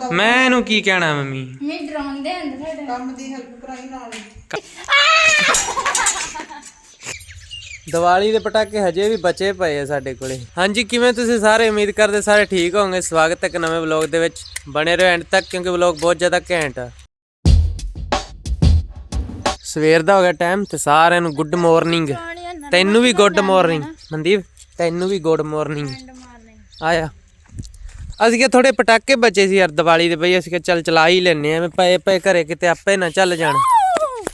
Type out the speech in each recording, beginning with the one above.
ਦਾ ਮੈਂ ਇਹਨੂੰ ਕੀ ਕਹਿਣਾ ਮੰਮੀ? ਮੈਂ ਡਰਾਉਂਦੇ ਹੁੰਦੇ ਤੁਹਾਡੇ ਕੰਮ ਦੀ ਹੈਲਪ ਕਰਾਈ ਨਾਲ ਦੀਵਾਲੀ ਦੇ ਪਟਾਕੇ ਹਜੇ ਵੀ ਬਚੇ ਪਏ ਆ ਸਾਡੇ ਕੋਲੇ। ਹਾਂਜੀ ਕਿਵੇਂ ਤੁਸੀਂ ਸਾਰੇ ਉਮੀਦ ਕਰਦੇ ਸਾਰੇ ਠੀਕ ਹੋਵੋਗੇ? ਸਵਾਗਤ ਹੈ ਇੱਕ ਨਵੇਂ ਵਲੌਗ ਦੇ ਵਿੱਚ। ਬਣੇ ਰਹੋ ਐਂਡ ਤੱਕ ਕਿਉਂਕਿ ਵਲੌਗ ਬਹੁਤ ਜ਼ਿਆਦਾ ਘੈਂਟ ਆ। ਸਵੇਰ ਦਾ ਹੋ ਗਿਆ ਟਾਈਮ ਤੇ ਸਾਰਿਆਂ ਨੂੰ ਗੁੱਡ ਮਾਰਨਿੰਗ ਤੈਨੂੰ ਵੀ ਗੁੱਡ ਮਾਰਨਿੰਗ ਮਨਦੀਪ ਤੈਨੂੰ ਵੀ ਗੁੱਡ ਮਾਰਨਿੰਗ ਆਇਆ। ਅਸੀਂ ਕਿ ਥੋੜੇ ਪਟਾਕੇ ਬਚੇ ਸੀ ਯਾਰ ਦੀਵਾਲੀ ਦੇ ਬਈ, ਅਸੀਂ ਕਿ ਚੱਲ ਚਲਾ ਹੀ ਲੈਨੇ ਆ ਪਏ ਪਏ ਘਰੇ ਕਿਤੇ ਆਪੇ ਨਾ ਚੱਲ ਜਾਣ।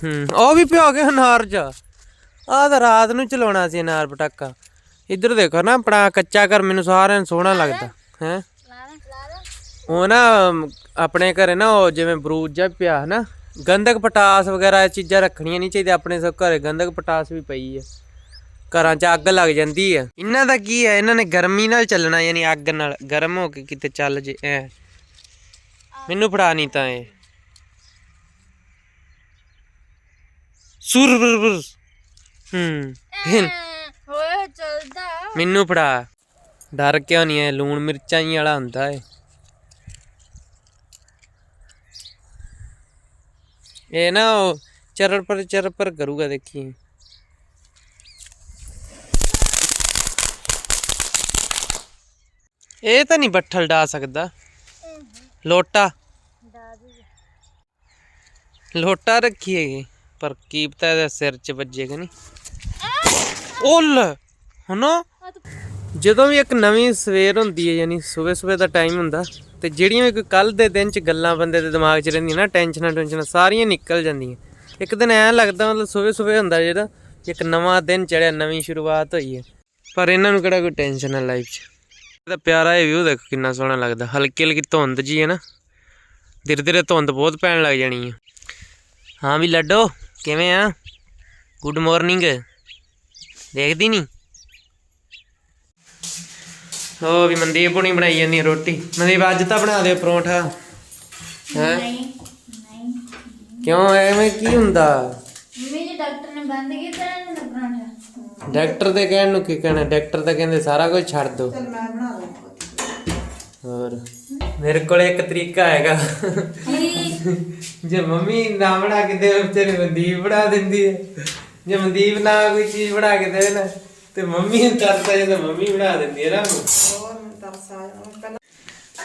ਹੂੰ, ਉਹ ਵੀ ਪਿਓ ਕੇ ਅਨਾਰ ਚ। ਆਹ ਤਾਂ ਰਾਤ ਨੂੰ ਚਲਾਉਣਾ ਸੀ ਅਨਾਰ ਪਟਾਕਾ। ਇੱਧਰ ਦੇਖੋ ਨਾ, ਆਪਣਾ ਕੱਚਾ ਘਰ ਮੈਨੂੰ ਸਾਰਿਆਂ ਨੂੰ ਸੋਹਣਾ ਲੱਗਦਾ, ਹੈ। ਉਹ ਨਾ, ਆਪਣੇ ਘਰੇ ਨਾ, ਉਹ ਜਿਵੇਂ ਬਰੂਦ ਜਿਹਾ ਪਿਆ ਨਾ, ਗੰਧਕ ਪਟਾਸ ਵਗੈਰਾ ਇਹ ਚੀਜ਼ਾਂ ਰੱਖਣੀਆਂ ਨਹੀਂ ਚਾਹੀਦੀਆਂ, ਆਪਣੇ ਸਭ ਘਰੇ ਗੰਧਕ ਪਟਾਸ ਵੀ ਪਈ ਹੈ। ਘਰਾਂ 'ਚ ਅੱਗ ਲੱਗ ਜਾਂਦੀ ਹੈ ਇਹਨਾਂ ਦਾ ਕੀ ਹੈ ਇਹਨਾਂ ਨੇ ਗਰਮੀ ਨਾਲ ਚੱਲਣਾ ਯਾਨੀ ਅੱਗ ਨਾਲ। ਗਰਮ ਹੋ ਕੇ ਕਿਤੇ ਚੱਲ ਜੇ ਐ। ਮੈਨੂੰ ਫੜਾ ਨਹੀਂ ਤਾਂ ਇਹ। ਸੁਰ ਬੁਰ ਬੁਰ। ਹੂੰ। ਫਿਰ ਹੋਏ ਚੱਲਦਾ। ਮੈਨੂੰ ਫੜਾ। ਡਰ ਕਿਉਂ ਨਹੀਂ ਹੈ ਲੂਣ ਮਿਰਚਾਂ ਹੀ ਵਾਲਾ ਹੁੰਦਾ ਏ। ਇਹ ਨਾ ਚਰਰ ਪਰ ਪਰ ਕਰੂਗਾ ਦੇਖੀ। ਇਹ ਤਾਂ ਨਹੀਂ ਬੱਠਲ ਡਾ ਸਕਦਾ। ਲੋਟਾ। ਲੋਟਾ ਰੱਖੀ ਹੈਗੀ। ਪਰ ਕੀ ਪਤਾ ਇਹਦੇ ਸਿਰ 'ਚ ਵੱਜੇਗਾ ਨਹੀਂ। ਓਲ ਹਨਾ ਜਦੋਂ ਵੀ ਇੱਕ ਨਵੀਂ ਸਵੇਰ ਹੁੰਦੀ ਹੈ, ਯਾਨੀ ਸਵੇਰ ਸਵੇਰ ਦਾ ਟਾਈਮ ਹੁੰਦਾ, ਤੇ ਜਿਹੜੀਆਂ ਵੀ ਕੋਈ ਕੱਲ ਦੇ ਦਿਨ 'ਚ ਗੱਲਾਂ ਬੰਦੇ ਦੇ ਦਿਮਾਗ 'ਚ ਰਹਿੰਦੀਆਂ ਨਾ ਟੈਨਸ਼ਨਾਂ ਟੈਨਸ਼ਨਾਂ ਸਾਰੀਆਂ ਨਿਕਲ ਜਾਂਦੀਆਂ। ਇੱਕ ਦਿਨ ਐਂ ਲੱਗਦਾ ਮਤਲਬ ਸਵੇਰ ਸਵੇਰ ਹੁੰਦਾ ਜਿਹੜਾ ਇੱਕ ਨਵਾਂ ਦਿਨ ਚੜਿਆ, ਨਵੀਂ ਸ਼ੁਰੂਆਤ ਹੋਈ ਹੈ। ਪਰ ਇਹਨਾਂ ਨੂੰ ਕਿਹੜਾ ਕੋਈ ਟੈਨਸ਼ਨ ਹੈ ਲਾਈਫ 'ਚ? ਇਹਦਾ ਪਿਆਰਾ ਇਹ ਵਿਊ ਦੇਖੋ ਕਿੰਨਾ ਸੋਹਣਾ ਲੱਗਦਾ। ਹਲਕੀ ਹਲਕੀ ਧੁੰਦ ਜੀ ਹੈ ਨਾ। ਧੀਰੇ ਧੀਰੇ ਧੁੰਦ ਬਹੁਤ ਪੈਣ ਲੱਗ ਜਾਣੀ ਹੈ। ਹਾਂ ਵੀ ਲੱਡੋ ਕਿਵੇਂ ਆ? ਗੁੱਡ ਮਾਰਨਿੰਗ ਦੇਖਦੀ ਨਹੀਂ? ਹੋ ਵੀ ਮਨਦੀਪ ਹੁਣੀ ਬਣਾਈ ਜਾਂਦੀ ਰੋਟੀ। ਮਨਦੀਪ ਅੱਜ ਤਾਂ ਬਣਾ ਦਿਓ ਪਰੌਂਠਾ। ਹੈ? ਨਹੀਂ ਨਹੀਂ। ਕਿਉਂ? ਐਵੇਂ ਕੀ ਹੁੰਦਾ? ਮੰਮੀ ਜੀ ਡਾਕਟਰ ਨੇ ਬੰਦ ਕੀਤਾ ਨਾ ਪਰਾਂਠਾ ਡਾਕਟਰ ਦੇ ਕਹਿਣ ਨੂੰ ਕੀ ਕਹਿਣਾ? ਡਾਕਟਰ ਤਾਂ ਕਹਿੰਦੇ ਸਾਰਾ ਕੁਝ ਛੱਡ ਦਿਓ। ਚਲ ਮੈਂ ਹੋਰ। ਮੇਰੇ ਕੋਲ ਇੱਕ ਤਰੀਕਾ ਹੈਗਾ। ਜੇ ਮੰਮੀ ਨਾ ਬਣਾ ਕੇ ਦੇ ਤੇਰੇ ਮਨਦੀਪ ਬਣਾ ਦਿੰਦੀ ਹੈ। ਜੇ ਮਨਦੀਪ ਨਾ ਕੋਈ ਚੀਜ਼ ਬਣਾ ਕੇ ਦੇ ਨਾ ਤੇ ਮੰਮੀ ਨੂੰ ਤਰਸ ਆ ਜਾਂਦਾ ਮੰਮੀ ਬਣਾ ਦਿੰਦੀ ਹੈ ਨਾ ਹੋਰ ਤਰਸ ਆ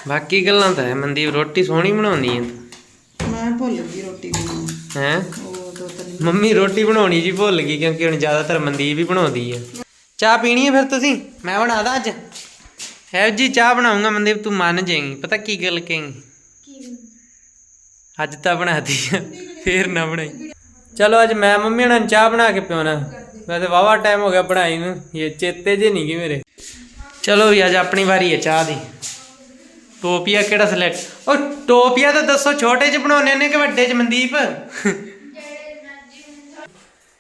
ਬਾਕੀ ਗੱਲਾਂ ਤਾਂ ਹੈ ਮਨਦੀਪ ਰੋਟੀ ਸੋਹਣੀ ਬਣਾਉਂਦੀ ਹੈ। ਮੈਂ ਭੁੱਲ ਗਈ ਰੋਟੀ ਬਣਾਉਣੀ। ਹੈ? ਤਿੰਨ ਮੰਮੀ ਰੋਟੀ ਬਣਾਉਣੀ ਜੀ ਭੁੱਲ ਗਈ ਕਿਉਂਕਿ ਹੁਣ ਜ਼ਿਆਦਾਤਰ ਮਨਦੀਪ ਹੀ ਬਣਾਉਂਦੀ ਹੈ। ਚਾਹ ਪੀਣੀ ਹੈ ਫਿਰ ਤੁਸੀਂ? ਮੈਂ ਬਣਾਦਾ ਅੱਜ। ਹੈ ਜੀ ਚਾਹ ਬਣਾਉਂਗਾ ਮਨਦੀਪ ਤੂੰ ਮੰਨ ਜਾਏਂਗੀ। ਪਤਾ ਕੀ ਗੱਲ ਕਹੇਂਗੀ? ਅੱਜ ਤਾਂ ਬਣਾਤੀ ਫੇਰ ਨਾ ਬਣਾਈ। ਚਲੋ ਅੱਜ ਮੈਂ ਮੰਮੀ ਨਾਲ ਚਾਹ ਬਣਾ ਕੇ ਪਿਉਣਾ। ਵੈਸੇ ਵਾਵਾ ਟਾਈਮ ਹੋ ਗਿਆ ਬਣਾਈ ਨੂੰ। ਇਹ ਚੇਤੇ ਜੇ ਨਹੀਂ ਗਏ ਮੇਰੇ। ਚਲੋ ਵੀ ਅੱਜ ਆਪਣੀ ਵਾਰੀ ਹੈ ਚਾਹ ਦੀ। ਟੋਪੀਆ ਕਿਹੜਾ ਸਿਲੈਕਟ ਉਹ ਟੋਪੀਆ ਤਾਂ ਦੱਸੋ ਛੋਟੇ ਚ ਬਣਾਉਣੇ ਨੇ ਕਿ ਵੱਡੇ ਚ ਮਨਦੀਪ?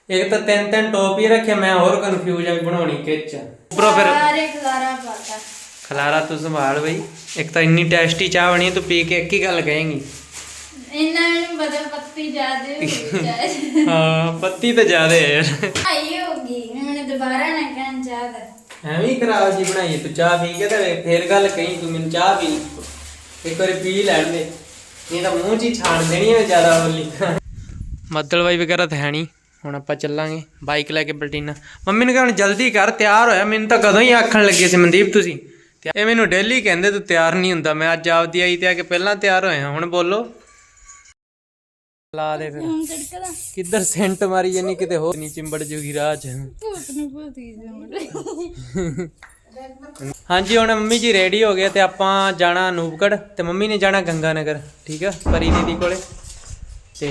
ਇੱਕ ਤਾਂ ਤਿੰਨ ਤਿੰਨ ਟੋਪੀ ਰੱਖੇ ਮੈਂ ਹੋਰ ਕਨਫਿਊਜ਼ ਆ ਬਣਾਉਣੀ ਕਿੱਚ ਉੱਪਰੋਂ ਫਿਰ ਸਾਰੇ ਖਲਾਰਾ ਪਾਤਾ। ਖਲਾਰਾ ਤੂੰ ਸੰਭਾਲ ਬਈ। ਇੱਕ ਤਾਂ ਇੰਨੀ ਟੇਸਟੀ ਚਾਹ ਬਣੀ ਤੂੰ ਪੀ ਕੇ ਇੱਕ ਹੀ ਗੱਲ ਕਹੇਂਗੀ। ਇਹਨਾਂ ਨੂੰ ਬਦਲ ਪੱਤੀ ਜ਼ਿਆਦੇ ਹੋ ਗਈ ਹਾਂ ਪੱਤੀ ਤਾਂ ਜ਼ਿਆਦਾ ਹੈ। ਯਾਰ ਆਈ ਹੋ ਗਈ ਹੁਣ ਦੁਬਾਰਾ ਨਾ ਕਹਿਣ ਚਾਹਦਾ ਐਵੇਂ ਹੀ ਖਰਾਬ ਜੀ ਬਣਾਈ ਤੂੰ ਚਾਹ ਪੀ ਕੇ ਤੇ ਫੇਰ ਗੱਲ ਕਹੀਂ ਤੂੰ ਮੈਨੂੰ ਚਾਹ ਪੀ। ਇੱਕ ਵਾਰੀ ਪੀ ਲੈਣ ਦੇ। ਨਹੀਂ ਤਾਂ ਮੂੰਹ 'ਚ ਹੀ ਛਾਣ ਦੇਣੀ ਹੈ ਜ਼ਿਆਦਾ ਬੋਲੀ। ਮੱਦਲ ਬਾਈ ਵਗੈਰਾ ਤਾਂ ਹੈ ਨਹੀਂ। ਹੁਣ ਆਪਾਂ ਚੱਲਾਂਗੇ ਬਾਈਕ ਲੈ ਕੇ ਬਲਟੀਨਾ। ਮੰਮੀ ਨੇ ਕਿਹਾ ਹੁਣ ਜਲਦੀ ਕਰ ਤਿਆਰ ਹੋਇਆ। ਮੈਨੂੰ ਤਾਂ ਕਦੋਂ ਹੀ ਆਖਣ ਲੱਗੇ ਸੀ ਮਨਦੀਪ ਤੁਸੀਂ। ਤੇ ਇਹ ਮੈਨੂੰ ਡੇਲੀ ਕਹਿੰਦੇ ਤੂੰ ਤਿਆਰ ਨਹੀਂ ਹੁੰਦਾ। ਮੈਂ ਅੱਜ ਆਪਦੀ ਆਈ ਤੇ ਆ ਕੇ ਪਹਿਲਾਂ ਤਿਆਰ ਹੋਇਆ। ਹੁਣ ਬੋਲੋ। ਲਾ ਦੇ ਫਿਰ। ਕਿੱਧਰ ਸੈਂਟ ਮਾਰੀ ਜਾਨੀ ਕਿਤੇ ਹੋਰ? ਨਹੀਂ ਚਿੰਬੜ ਜੂਗੀ ਰਾਹ 'ਚ ਹਾਂਜੀ ਹੁਣ ਮੰਮੀ ਜੀ ਰੈਡੀ ਹੋ ਗਏ ਤੇ ਆਪਾਂ ਜਾਣਾ ਨੂਪਗੜ ਤੇ ਮੰਮੀ ਨੇ ਜਾਣਾ ਗੰਗਾਨਗਰ। ਠੀਕ ਆ? ਪਰੀ ਦੀਦੀ ਕੋਲੇ। ਤੇ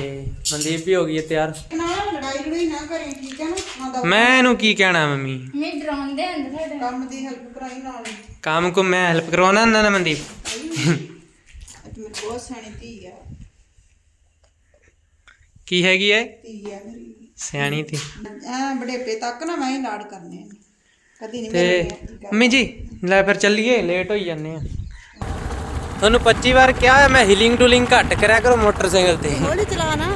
ਮਨਦੀਪ ਵੀ ਹੋ ਗਈ ਹੈ ਤਿਆਰ। ਨਾ ਲੜਾਈ ਲੜਾਈ ਨਾ ਕਰੀ ਠੀਕ ਹੈ ਨਾ? ਨਾ ਦਾ ਮੈਂ ਇਹਨੂੰ ਕੀ ਕਹਿਣਾ ਮੰਮੀ? ਮੈਂ ਡਰਾਉਂਦੇ ਹੁੰਦੇ ਤੁਹਾਡੇ ਕੰਮ ਦੀ ਹੈਲਪ ਕਰਾਈ ਨਾਲ। ਕੰਮ ਕੋ ਮੈਂ ਹੈਲਪ ਕਰਵਾਉਣਾ ਹੁੰਦਾ ਨਾ ਮਨਦੀਪ? ਅੱਜ ਮੇਰੀ ਬਹੁਤ ਸਿਆਣੀ ਧੀ ਆ। ਕੀ ਹੈਗੀ ਐ ਧੀ ਆ ਮੇਰੀ। ਸਿਆਣੀ ਤੇ ਐ ਬੜੇਪੇ ਤੱਕ ਨਾ ਮੈਂ ਹੀ ਲਾੜ ਕਰਨੇ ਕਦੀ ਨਹੀਂ ਮੇਰੇ ਮੰਮੀ ਜੀ ਲੈ ਫਿਰ ਚੱਲੀਏ ਲੇਟ ਹੋਈ ਜਾਂਦੇ ਆ। ਤੁਹਾਨੂੰ 25 ਵਾਰ ਕਿਹਾ ਹੈ ਮੈਂ ਹੀਲਿੰਗ ਟੂਲਿੰਗ ਘੱਟ ਕਰਿਆ ਕਰੋ ਮੋਟਰਸਾਈਕਲ ਤੇ। ਹੌਲੀ ਚਲਾ ਨਾ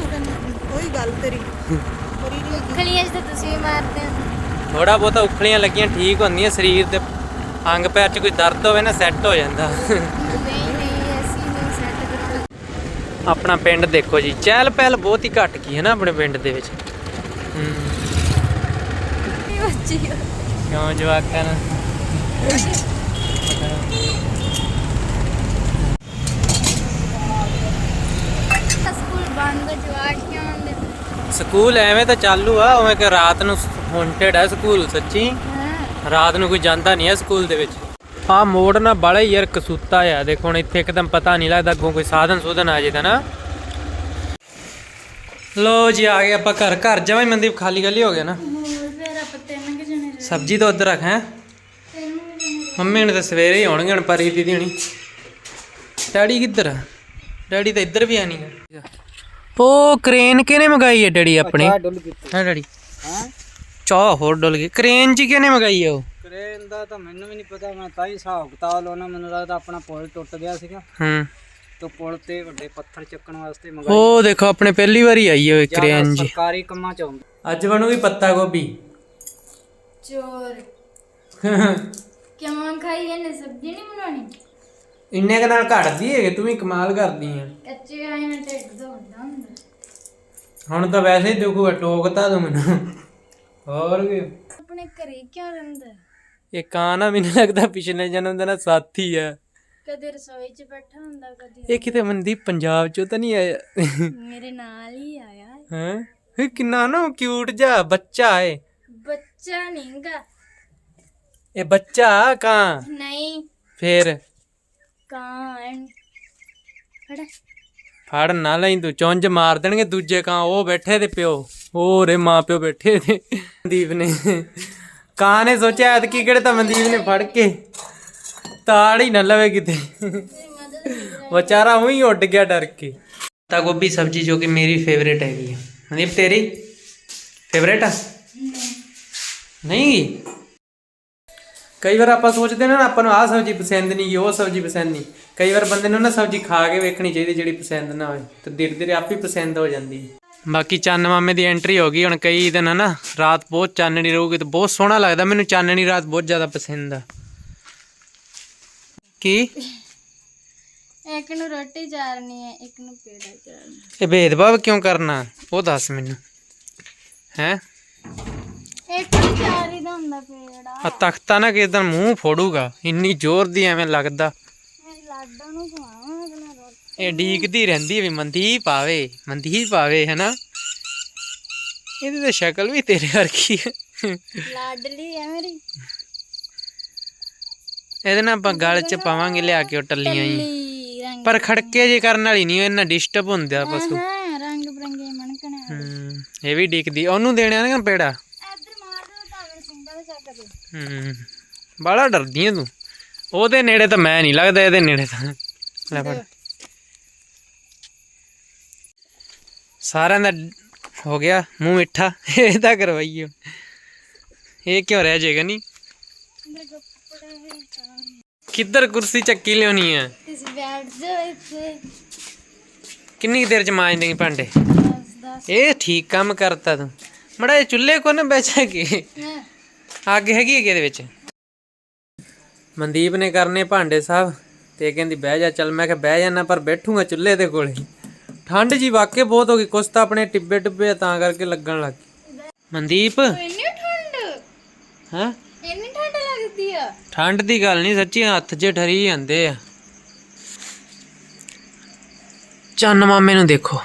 ਕੋਈ ਗੱਲ ਤੇਰੀ। ਕਰੀ ਨਹੀਂ ਖਲੀਆਂ ਤਾਂ ਤੁਸੀਂ ਵੀ ਮਾਰਦੇ ਹੋ। ਥੋੜਾ ਬਹੁਤਾ ਉਖਲੀਆਂ ਲੱਗੀਆਂ ਠੀਕ ਹੁੰਦੀਆਂ ਸਰੀਰ ਦੇ ਅੰਗ ਪੈਰ 'ਚ ਕੋਈ ਦਰਦ ਹੋਵੇ ਨਾ ਸੈੱਟ ਹੋ ਜਾਂਦਾ। ਨਹੀਂ ਨਹੀਂ ਅਸੀਂ ਨਹੀਂ ਸੈੱਟ ਆਪਣਾ ਪਿੰਡ ਦੇਖੋ ਜੀ ਚਹਿਲ ਪਹਿਲ ਬਹੁਤ ਹੀ ਘਟ ਗਈ ਹੈ ਨਾ ਆਪਣੇ ਪਿੰਡ ਦੇ ਵਿੱਚ। ਕਿਉਂ ਜਵਾਕਾਂ ਨੂੰ ਸਕੂਲ ਬੰਦ ਜਵਾਕ ਕਿਉਂ ਆਉਂਦੇ? ਸਕੂਲ ਐਵੇਂ ਤਾਂ ਚਾਲੂ ਆ ਉਵੇਂ ਕਿ ਰਾਤ ਨੂੰ ਹੌਂਟਡ ਆ ਸਕੂਲ ਸੱਚੀ? ਹਾਂ। ਰਾਤ ਨੂੰ ਕੋਈ ਜਾਂਦਾ ਨਹੀਂ ਆ ਸਕੂਲ ਦੇ ਵਿੱਚ। ਆ ਮੋੜ ਨਾ ਬੜਾ ਹੀ ਯਾਰ ਕਸੂਤਾ ਆ ਦੇਖੋ ਹੁਣ ਇੱਥੇ ਇੱਕਦਮ ਪਤਾ ਨਹੀਂ ਲੱਗਦਾ ਅੱਗੋਂ ਕੋਈ ਸਾਧਨ ਸੋਧਨ ਆ ਜਾਦਾ ਨਾ। ਲੋ ਜੀ ਆ ਗਏ ਆਪਾਂ ਘਰ। ਘਰ ਹੀ ਮਨਦੀਪ ਖਾਲੀ ਖਾਲੀ ਹੋ ਗਿਆ ਨਾ। ਹੋਰ ਫਿਰ ਆਪਾਂ ਤਿੰਨ ਕਿ ਜਣੇ ਰਹੇ ਸਬਜ਼ੀ ਤਾਂ ਉੱਧਰ ਰੱਖ ਹੈ? ਮੰਮੀ ਨੇ ਤਾਂ ਸਵੇਰੇ ਹੀ ਆਉਣਗੇ ਹੁਣ ਪਰੀ ਦੀਦੀ ਹੁਣੀ। ਡੈਡੀ ਕਿੱਧਰ ਆ? ਡੈਡੀ ਤਾਂ ਇੱਧਰ ਵੀ ਆ ਨਹੀਂ। ਉਹ ਕ੍ਰੇਨ ਕਿਹਨੇ ਮੰਗਾਈ ਹੈ ਡੈਡੀ ਆਪਣੇ? ਹੈ ਡੈਡੀ। ਹਾਂ? ਚਾਹ ਹੋਰ ਡੁੱਲ ਗਈ। ਕ੍ਰੇਨ ਜੀ ਕਿਹਨੇ ਮੰਗਾਈ ਹੈ ਉਹ? ਕ੍ਰੇਨ ਦਾ ਤਾਂ ਮੈਨੂੰ ਵੀ ਨਹੀਂ ਪਤਾ ਮੈਂ ਤਾਂ ਹੀ ਹਿਸਾਬ ਕਿਤਾਬ ਲਾਉਣਾ ਮੈਨੂੰ ਲੱਗਦਾ ਆਪਣਾ ਪੁਲ ਟੁੱਟ ਗਿਆ ਸੀਗਾ। ਹੂੰ। ਤੇ ਪੁਲ ਤੇ ਵੱਡੇ ਪੱਥਰ ਚੱਕਣ ਵਾਸਤੇ ਮੰਗਾਈ। ਉਹ ਦੇਖੋ ਆਪਣੇ ਪਹਿਲੀ ਵਾਰੀ ਆਈ ਹੈ ਕ੍ਰੇਨ ਜੀ ਸਰਕਾਰੀ ਕੰਮਾਂ ਚ ਆਉਂਦਾ। ਅੱਜ ਬਣੂਗੀ ਪੱਤਾ ਗੋਭੀ। ਚੋਰ। ਕਿਉਂ ਖਾਈ ਇਹਨੇ? ਸਬਜ਼ੀ ਨਹੀਂ ਬਣਾਉਣੀ? ਇੰਨੇ ਕੁ ਨਾਲ ਘਟਦੀ ਹੈਗੇ ਤੂੰ ਵੀ ਕਮਾਲ ਕਰਦੀ ਆ। ਕੱਚੇ ਆਏ ਨਾ ਢਿੱਡ ਤੋਂ ਹੁੰਦਾ ਹੁੰਦਾ। ਹੁਣ ਤਾਂ ਵੈਸੇ ਹੀ ਦੁਖੂਗਾ ਟੋਕਤਾ ਤੂੰ ਮੈਨੂੰ। ਹੋਰ ਕੀ। ਆਪਣੇ ਘਰੇ ਕਿਉਂ ਰਹਿੰਦਾ? ਇਹ ਕਾਂ ਨਾ ਮੈਨੂੰ ਲੱਗਦਾ ਪਿਛਲੇ ਜਨਮ ਦਾ ਨਾ ਸਾਥੀ ਆ। ਕਦੇ ਰਸੋਈ 'ਚ ਬੈਠਾ ਹੁੰਦਾ ਕਦੇ ਇਹ ਕਿਤੇ ਮਨਦੀਪ ਪੰਜਾਬ ਚੋਂ ਤਾਂ ਨਹੀਂ ਆਇਆ? ਮੇਰੇ ਨਾਲ ਹੀ ਆਇਆ ਹੈ। ਹੈ? ਇਹ ਕਿੰਨਾ ਨਾ ਕਿਊਟ ਜਾ ਬੱਚਾ ਏ। ਬੱਚਾ ਨਹੀਂਗਾ ਇਹ ਬੱਚਾ ਕਾਂ। ਨਹੀਂ। ਫੇਰ? ਕਾਂ ਐਨ ਫੜਾ। ਫੜ ਨਾ ਲਈ ਤੂੰ ਚੁੰਝ ਮਾਰ ਦੇਣਗੇ ਦੂਜੇ ਕਾਂ ਉਹ ਬੈਠੇ ਤੇ ਪਿਓ। ਉਹ ਰੇ ਮਾਂ ਪਿਓ ਬੈਠੇ ਤੇ। ਮਨਦੀਪ ਨੇ ਕਾਂ ਨੇ ਸੋਚਿਆ ਐਤ ਕੀ ਕਿਹੜੇ ਤਾਂ ਮਨਦੀਪ ਨੇ ਫੜ ਕੇ ਤਾੜ ਹੀ ਨਾ ਲਵੇ ਕਿਤੇ। ਵਿਚਾਰਾ ਉਹੀ ਉੱਡ ਗਿਆ ਡਰ ਕੇ। ਤਾਂ ਗੋਭੀ ਸਬਜੀ ਜੋ ਕਿ ਮੇਰੀ ਫੇਵਰੇਟ ਹੈਗੀ ਹੈ ਮਨਦੀਪ ਤੇਰੀ ਫੇਵਰੇਟ ਆ? ਨਹੀਂ। ਕਈ ਵਾਰ ਆਪਾਂ ਸੋਚਦੇ ਨੇ ਆਪਾਂ ਨੂੰ ਆਹ ਸਬਜ਼ੀ ਪਸੰਦ ਨਹੀਂ ਗੀ ਉਹ ਸਬਜ਼ੀ ਪਸੰਦ ਨਹੀਂ ਕਈ ਵਾਰ ਬੰਦੇ ਨੂੰ ਨਾ ਸਬਜ਼ੀ ਖਾ ਕੇ ਵੇਖਣੀ ਚਾਹੀਦੀ ਜਿਹੜੀ ਪਸੰਦ ਨਾ ਹੋਵੇ ਤੇ ਧੀਰੇ ਧੀਰੇ ਆਪੇ ਪਸੰਦ ਹੋ ਜਾਂਦੀ ਹੈ। ਬਾਕੀ ਚੰਨ ਮਾਮੇ ਦੀ ਐਂਟਰੀ ਹੋ ਗਈ ਹੁਣ ਕਈ ਦਿਨ ਨਾ ਰਾਤ ਬਹੁਤ ਚਾਨਣੀ ਰਹੂਗੀ ਤੇ ਬਹੁਤ ਸੋਹਣਾ ਲੱਗਦਾ ਮੈਨੂੰ ਚਾਨਣੀ ਰਾਤ ਬਹੁਤ ਜ਼ਿਆਦਾ ਪਸੰਦ ਆ। ਕੀ? ਇੱਕ ਨੂੰ ਰੋਟੀ ਚਾਰਨੀ ਹੈ ਇੱਕ ਨੂੰ ਪੇੜਾ ਚਾਰਨਾ ਇਹ ਭੇਦਭਾਵ ਕਿਉਂ ਕਰਨਾ? ਉਹ ਦੱਸ ਮੈਨੂੰ। ਹੈ? ਇੱਕ ਨੂੰ ਚਾਰੀ ਦਾ ਹੁੰਦਾ ਪੇੜਾ ਆ ਤਖਤਾ ਨਾ ਕਿਸ ਦਿਨ ਮੂੰਹ ਫੋੜੂਗਾ ਇੰਨੀ ਜ਼ੋਰ ਦੀ ਐਵੇਂ ਲੱਗਦਾ। ਮੇਰੀ ਲਾਡਾਂ ਨੂੰ ਖਵਾਵਾਂ ਅਗਲਾ ਰੋਟੀ ਇਹ ਡੀਕਦੀ ਰਹਿੰਦੀ ਵੀ ਮਨਦੀਪ ਆਵੇ ਮਨਦੀਪ ਆਵੇ ਹੈਨਾ? ਇਹਦੀ ਤਾਂ ਸ਼ਕਲ ਵੀ ਤੇਰੇ ਵਰਗੀ ਹੈ ਲਾਡਲੀ ਹੈ ਮੇਰੀ। ਇਹਦੇ ਨਾਲ ਆਪਾਂ ਗਲ 'ਚ ਪਾਵਾਂਗੇ ਲਿਆ ਕੇ ਉਹ ਟੱਲੀਆਂ ਰੰਗ ਪਰ ਖੜਕੇ ਜੇ ਕਰਨ ਵਾਲੀ ਨਹੀਂ ਇਹਨਾਂ ਡਿਸਟਰਬ ਹੁੰਦਾ ਪਸ਼ੂ। ਹਾਂ ਰੰਗ ਬਰੰਗੇ ਮਣਕਣੇ ਹੂੰ ਇਹ ਵੀ ਡੀਕਦੀ ਉਹਨੂੰ ਦੇਣਾ ਨਾ ਪੇੜਾ ਸਿੰਗਲ ਚੱਕ ਦੇ ਹੂੰ ਬੜਾ ਡਰਦੀ ਐ ਤੂੰ। ਉਹਦੇ ਨੇੜੇ ਤਾਂ ਮੈਂ ਨਹੀਂ ਲੱਗਦਾ ਇਹਦੇ ਨੇੜੇ ਤਾਂ। ਲੈ ਫੜ। ਸਾਰਿਆਂ ਦਾ ਹੋ ਗਿਆ ਮੂੰਹ ਮਿੱਠਾ। ਇਹ ਤਾਂ ਕਰਵਾਈਓ ਇਹ ਕਿਉਂ ਰਹਿ ਜਾਏਗਾ ਨਹੀਂ ਹੈ ਕਿੱਧਰ ਕੁਰਸੀ ਚੱਕੀ ਲਿਆਉਣੀ ਆ? ਤੁਸੀਂ ਬੈਠ ਜਾਓ ਇੱਥੇ। ਕਿੰਨੀ ਦੇਰ ਚ ਮਾਂਜ ਦੇਂਗੀ ਭਾਂਡੇ? ਇਹ ਠੀਕ ਕੰਮ ਕਰਤਾ ਤੂੰ। ਮੜਾ ਇਹ ਚੁੱਲ੍ਹੇ ਕੋ ਨਾ ਬੈਠਾ ਕੇ। ਹਾਂ। ਅੱਗ ਹੈਗੀ ਹੈ ਇਹਦੇ ਵਿੱਚ? ਮਨਦੀਪ ਨੇ ਕਰਨੇ ਭਾਂਡੇ ਸਾਹਿਬ ਤੇ ਕਹਿੰਦੀ ਬਹਿ ਜਾ ਚੱਲ ਮੈਂ ਕਿਹਾ ਬਹਿ ਜਾਣਾ ਪਰ ਬੈਠੂਗਾ ਚੁੱਲ੍ਹੇ ਦੇ ਕੋਲੇ। ਠੰਡ ਜੀ ਵਾਕੇ ਬਹੁਤ ਹੋ ਗਈ ਕੁਛ ਤਾਂ ਆਪਣੇ ਟਿੱਬੇ ਟਿੱਬੇ ਤਾਂ ਕਰਕੇ ਲੱਗਣ ਲੱਗ ਗਈ। ਮਨਦੀਪ? ਇੰਨੀ ਠੰਡ? ਹੈ? ਇੰਨੀ ਠੰਡ ਲੱਗਦੀ ਆ? ਠੰਡ ਦੀ ਗੱਲ ਨਹੀਂ ਸੱਚੀ ਹੱਥ 'ਚ ਠਰੀ ਜਾਂਦੇ ਆ। ਚੰਨ ਮਾਮੇ ਨੂੰ ਦੇਖੋ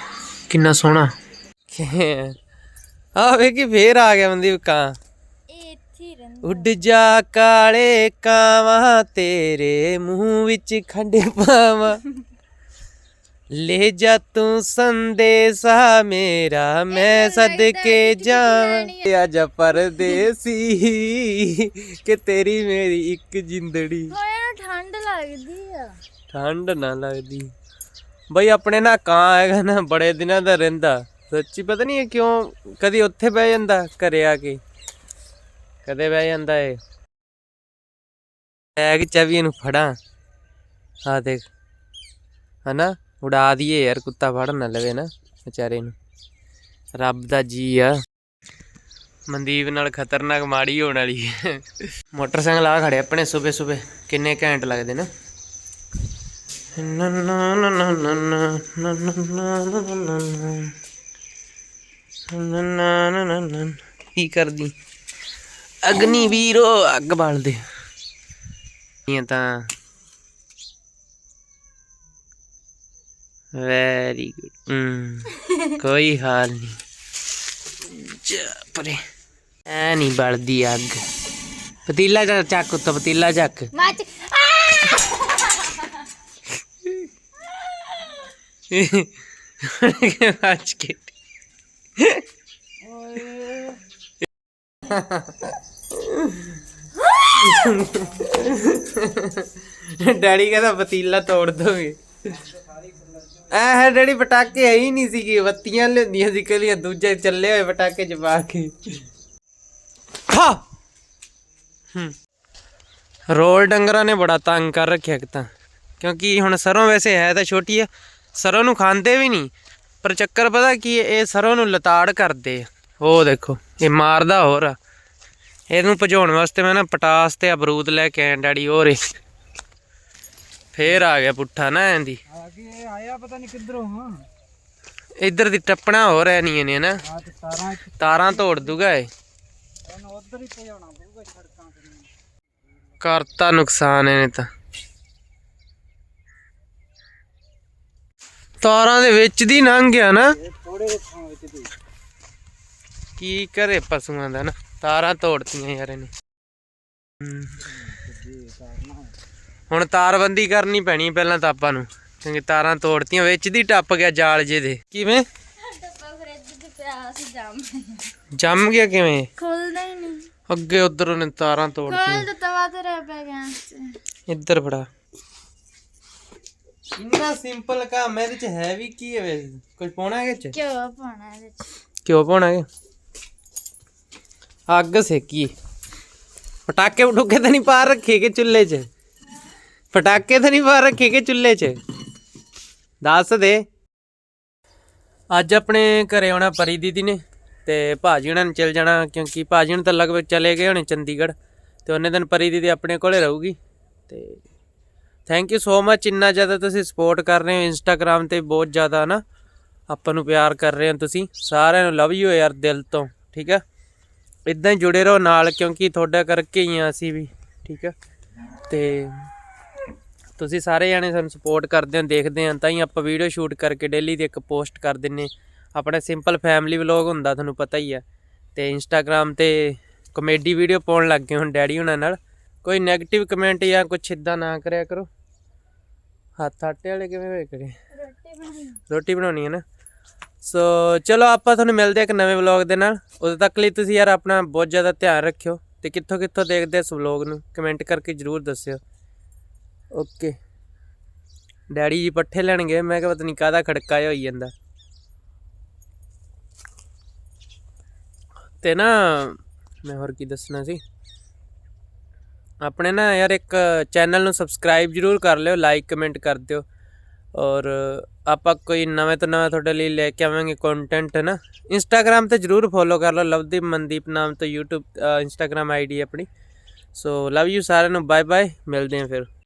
ਕਿੰਨਾ ਸੋਹਣਾ। ਆ ਵੇਖੀ ਫੇਰ ਆ ਗਿਆ ਮਨਦੀਪ ਕਾਂ। ਉੱਡ ਜਾ ਕਾਲੇ ਕਾਵਾਂ ਤੇਰੇ ਮੂੰਹ ਵਿੱਚ ਖੰਡੇ ਪਾਵਾਂ। ਲੈ ਜਾ ਤੂੰ ਸੰਦੇਸਾ ਮੇਰਾ ਮੈਂ ਸਦਕੇ ਜਾਵਾਂ। ਆ। ਜਾ ਪਰਦੇਸੀ ਕਿ ਤੇਰੀ ਮੇਰੀ ਇੱਕ ਜਿੰਦੜੀ। ਹੋਇਆ ਠੰਡ ਲੱਗਦੀ ਆ। ਠੰਡ ਨਾ ਲੱਗਦੀ। ਬਈ ਆਪਣੇ ਨਾ ਕਾਂ ਹੈਗਾ ਨਾ ਬੜੇ ਦਿਨਾਂ ਦਾ ਰਹਿੰਦਾ। ਸੱਚੀ ਪਤਾ ਨਹੀਂ ਇਹ ਕਿਉਂ ਕਦੀ ਉੱਥੇ ਬਹਿ ਜਾਂਦਾ ਘਰੇ ਆ ਕੇ। ਕਦੇ ਬਹਿ ਜਾਂਦਾ ਏ। ਬੈਗ ਚਾਬੀ ਇਹਨੂੰ ਫੜਾਂ। ਆ ਦੇਖ, ਹਨਾ? ਉਡਾ ਦਈਏ ਯਾਰ, ਕੁੱਤਾ ਫੜ ਨਾ ਲਵੇ ਨਾ ਵਿਚਾਰੇ ਨੂੰ। ਰੱਬ ਦਾ ਜੀ ਆ। ਮਨਦੀਪ ਨਾਲ ਖਤਰਨਾਕ ਮਾੜੀ ਹੋਣ ਵਾਲੀ ਹੈ ਮੋਟਰਸਾਈਕਲ ਆ ਖੜੇ ਆਪਣੇ ਸੁਬੇ ਸੁਬੇ। ਕਿੰਨੇ ਘੈਂਟ ਲੱਗਦੇ ਨਾ। ਕੀ ਕਰਦੀ? ਅਗਨੀ ਵੀਰੋ ਅੱਗ ਬਾਲ ਦੇ ਇਹ ਤਾਂ ਵੈਰੀ ਗੁੱਡ ਕੋਈ ਹਾਲ ਨਹੀਂ। ਜਾ ਪਰੇ। ਐ ਨਹੀਂ ਬਲਦੀ ਅੱਗ। ਪਤੀਲਾ ਜਾ ਚੱਕ ਉੱਤੋਂ ਪਤੀਲਾ ਚੱਕ। ਮੱਚ। ਅੱਜ ਕੇ। ਡੈਡੀ ਕਹਿੰਦਾ ਪਤੀਲਾ ਤੋੜ ਦੋਗੇ। ਆਹ ਡੈਡੀ ਪਟਾਕੇ ਹੈ ਹੀ ਨਹੀਂ ਸੀਗੇ ਬੱਤੀਆਂ ਲਿਆਂਦੀਆਂ ਸੀ ਕਲੀਆਂ, ਦੂਜੇ ਚੱਲੇ ਹੋਏ ਪਟਾਕੇ ਚ ਪਾ ਕੇ। ਖਾ! ਰੋਲ ਡੰਗਰਾਂ ਨੇ ਬੜਾ ਤੰਗ ਕਰ ਰੱਖਿਆ ਇੱਕ ਤਾਂ। ਕਿਉਂਕਿ ਹੁਣ ਸਰੋਂ ਵੈਸੇ ਹੈ ਤਾਂ ਛੋਟੀ ਆ, ਸਰੋਂ ਨੂੰ ਖਾਂਦੇ ਵੀ ਨਹੀਂ। ਪਰ ਚੱਕਰ ਪਤਾ ਕੀ ਇਹ ਸਰੋਂ ਨੂੰ ਲਤਾੜ ਕਰਦੇ ਆ। ਉਹ ਦੇਖੋ, ਇਹ ਮਾਰਦਾ ਹੋਰ ਆ। ਇਹਨੂੰ ਭਜਾਉਣ ਵਾਸਤੇ ਮੈਂ ਨਾ ਪਟਾਸ ਤੇ ਅਬਰੂਦ ਲੈ ਕੇ ਆਇਆ ਡੈਡੀ ਹੋਰ ਏ ਫੇਰ ਆ ਗਿਆ ਪੁੱਠਾ ਨਾ ਐਂਦੀ ਆਗੇ ਆਇਆ ਪਤਾ ਨਹੀਂ ਕਿੱਧਰੋਂ। ਹਾਂ ਇੱਧਰ ਦੀ ਟੱਪਣਾ ਹੋ ਰਿਹਾ ਨਹੀਂ ਇਹਨੇ ਨਾ। ਆ ਤਾਰਾਂ ਤੋੜ ਦੂਗਾ ਇਹ। ਇਹਨੂੰ ਉਧਰ ਹੀ ਭਜਾਉਣਾ ਪਊਗਾ ਸੜਕਾਂ ਤੇ। ਕਰਤਾ ਨੁਕਸਾਨ ਇਹਨੇ ਤਾਂ। ਤਾਰਾਂ ਦੇ ਵਿੱਚ ਦੀ ਲੰਘ ਗਿਆ ਨਾ। ਥੋੜੇ ਥਾਂ ਵਿੱਚ ਦੀ। ਕੀ ਕਰੇ ਪਸ਼ੂਆਂ ਦਾ ਨਾ। ਤਾਰਾਂ ਤੋੜਤੀਆਂ ਯਾਰ ਇਹਨੇ। ਹੁਣ ਤਾਰਬੰਦੀ ਕਰਨੀ ਪੈਣੀ ਪਹਿਲਾਂ ਤਾਂ ਆਪਾਂ ਨੂੰ ਕਿਉਂਕਿ ਤਾਰਾਂ ਤੋੜਤੀਆਂ ਵਿੱਚ ਦੀ ਟੱਪ ਗਿਆ ਜਾਲ ਜੇ ਦੇ। ਕਿਵੇਂ? 'ਚ ਜੰਮ ਜੰਮ ਗਿਆ ਕਿਵੇਂ? ਖੁੱਲਦਾ ਹੀ ਨਹੀਂ। ਅੱਗੇ ਉਧਰ ਉਹਨੇ ਤਾਰਾਂ ਤੋੜਤੀਆਂ। ਖੋਲ ਤਾਂ ਤਵਾ ਤੇ ਰਹਿ ਪਿਆ ਗੈਸ 'ਚ ਇੱਧਰ ਫੜਾ। ਇੰਨਾ ਸਿੰਪਲ ਕੰਮ ਹੈ ਇਹਦੇ ਚ ਹੈ ਵੀ ਕੀ ਹੈ ਵੈਸੇ? ਕੁਝ ਪਾਉਣਾ ਹੈ ਵਿੱਚ ਘਿਓ ਪਾਉਣਾ ਇਹਦੇ 'ਚ। ਕਿਉਂ ਪਾਉਣਾ ਹੈ ਅੱਗ ਸੇਕੀਏ। ਪਟਾਕੇ ਪਟੂਕੇ ਤਾਂ ਨਹੀਂ ਪਾ ਰੱਖੇ ਕਿ ਚੁੱਲ੍ਹੇ 'ਚ? ਪਟਾਕੇ ਤਾਂ ਨਹੀਂ ਪਾ ਰੱਖੇ ਕਿ ਚੁੱਲ੍ਹੇ 'ਚ? ਦੱਸ ਦੇ। ਅੱਜ ਆਪਣੇ ਘਰੇ ਆਉਣਾ ਪਰੀ ਦੀਦੀ ਨੇ ਤੇ ਭਾਜੀ ਉਹਨਾਂ ਨੇ ਚਲ ਜਾਣਾ ਕਿਉਂਕਿ ਭਾਜੀ ਹੁਣ ਤਾਂ ਲਗਭਗ ਚਲੇ ਗਏ ਹੋਣੇ ਚੰਡੀਗੜ੍ਹ ਤੇ ਉਹਨੇ ਦਿਨ ਪਰੀ ਦੀਦੀ ਆਪਣੇ ਕੋਲੇ ਰਹੂਗੀ ਤੇ ਥੈਂਕ ਯੂ ਸੋ ਮਚ ਇੰਨਾ ਜ਼ਿਆਦਾ ਤੁਸੀਂ ਸਪੋਰਟ ਕਰ ਰਹੇ ਹੋ ਇੰਸਟਾਗ੍ਰam ਤੇ ਬਹੁਤ ਜ਼ਿਆਦਾ ਨਾ। ਆਪਾਂ ਨੂੰ ਪਿਆਰ ਕਰ ਰਹੇ ਹੋ ਤੁਸੀਂ। ਸਾਰਿਆਂ ਨੂੰ ਲਵ ਯੂ ਯਾਰ ਦਿਲ ਤੋਂ, ਠੀਕ ਹੈ ਇਦਾਂ ਹੀ ਜੁੜੇ ਰਹੋ ਨਾਲ ਕਿਉਂਕਿ ਤੁਹਾਡਾ ਕਰਕੇ ਹੀ ਆ ਅਸੀਂ ਵੀ ਠੀਕ ਹੈ ਤੇ ਤੁਸੀਂ ਸਾਰੇ ਜਾਣੇ ਸਾਨੂੰ ਸਪੋਰਟ ਕਰਦੇ ਹੋ ਦੇਖਦੇ ਆ ਤਾਂ ਹੀ ਆਪਾਂ ਵੀਡੀਓ ਸ਼ੂਟ ਕਰਕੇ ਡੇਲੀ ਦੀ ਇੱਕ ਪੋਸਟ ਕਰ ਦਿੰਨੇ ਆਪਣਾ ਸਿੰਪਲ ਫੈਮਿਲੀ ਵਲੌਗ ਹੁੰਦਾ ਤੁਹਾਨੂੰ ਪਤਾ ਹੀ ਹੈ ਤੇ ਇੰਸਟਾਗ੍ਰam ਤੇ ਕਮੇਡੀ ਵੀਡੀਓ ਪਾਉਣ ਲੱਗ ਗਏ ਹੁਣ ਡੈਡੀ ਹੁਣਾਂ ਨਾਲ। ਕੋਈ 네ਗੇਟਿਵ ਕਮੈਂਟ ਜਾਂ ਕੁਝ ਇਦਾਂ ਨਾ ਕਰਿਆ ਕਰੋ। ਹੱਥ ਆਟੇ ਵਾਲੇ ਕਿਵੇਂ ਹੋਏ ਕਰੇ ਰੋਟੀ ਬਣਾਉਣੀ ਹੈ ਨਾ? ਸੋ ਚਲੋ ਆਪਾਂ ਤੁਹਾਨੂੰ ਮਿਲਦੇ ਹਾਂ ਇੱਕ ਨਵੇਂ ਵਲੌਗ ਦੇ ਨਾਲ। ਉਦੋਂ ਤੱਕ ਲਈ ਤੁਸੀਂ ਯਾਰ ਆਪਣਾ ਬਹੁਤ ਜ਼ਿਆਦਾ ਧਿਆਨ ਰੱਖਿਓ ਤੇ ਕਿੱਥੋਂ ਕਿੱਥੋਂ ਦੇਖਦੇ ਇਸ ਵਲੌਗ ਨੂੰ। ਕਮੈਂਟ ਕਰਕੇ ਜਰੂਰ ਦੱਸਿਓ। ਓਕੇ ਡੈਡੀ ਜੀ ਪੱਠੇ ਲੈਣ ਗਏ। ਮੈਂ ਕਿਹਾ ਪਤਾ ਨਹੀਂ ਕਾਹਦਾ ਖੜਕਾ ਜਿਹਾ ਹੋਈ ਜਾਂਦਾ। ਤੇ ਨਾ, ਮੈਂ ਹੋਰ ਕੀ ਦੱਸਣਾ ਸੀ? ਆਪਣੇ ਨਾ ਯਾਰ ਇੱਕ ਚੈਨਲ ਨੂੰ ਸਬਸਕ੍ਰਾਈਬ ਜਰੂਰ ਕਰ ਲਿਓ ਲਾਈਕ ਕਮੈਂਟ ਕਰ ਦਿਓ। ਔਰ ਆਪਾਂ ਕੋਈ ਨਵੇਂ ਤੋਂ ਨਵੇਂ ਤੁਹਾਡੇ ਲਈ ਲੈ ਕੇ ਆਵਾਂਗੇ ਕੰਟੈਂਟ ਹੈ ਨਾ। ਇੰਸਟਾਗ੍ਰam ਤੇ ਜਰੂਰ ਫੋਲੋ ਕਰ ਲਓ ਲਵਦੀਪ ਮਨਦੀਪ ਨਾਮ ਤੋਂ YouTube ਇੰਸਟਾਗ੍ਰam ਆਈਡੀ ਆਪਣੀ। ਸੋ ਲਵ ਯੂ ਸਾਰਿਆਂ ਨੂੰ ਬਾਏ ਬਾਏ ਮਿਲਦੇ ਹਾਂ ਫਿਰ।